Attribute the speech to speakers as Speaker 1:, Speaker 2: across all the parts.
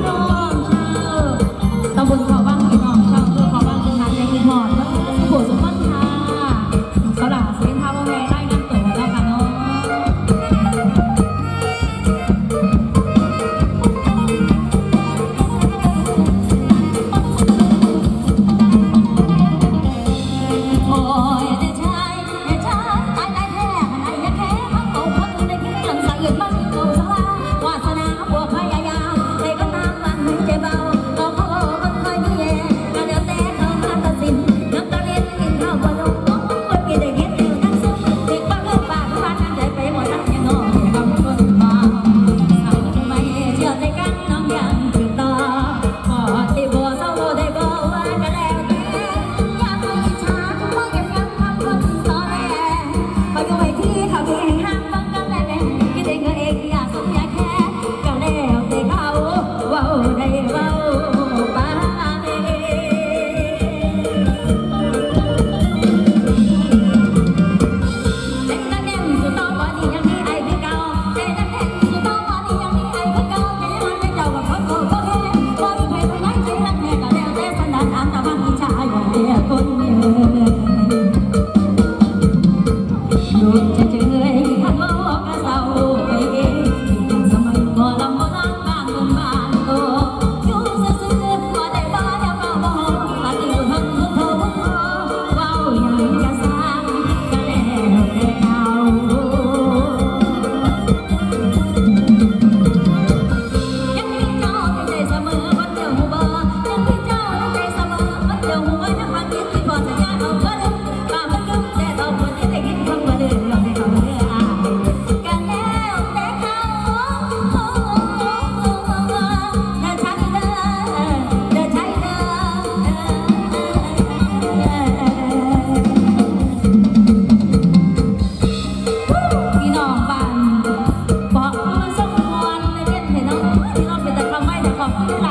Speaker 1: no. บ่แห้งหักบ่ ที่เราเป็นแต่คำไม่แต่คำที่ไหล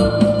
Speaker 1: Oh.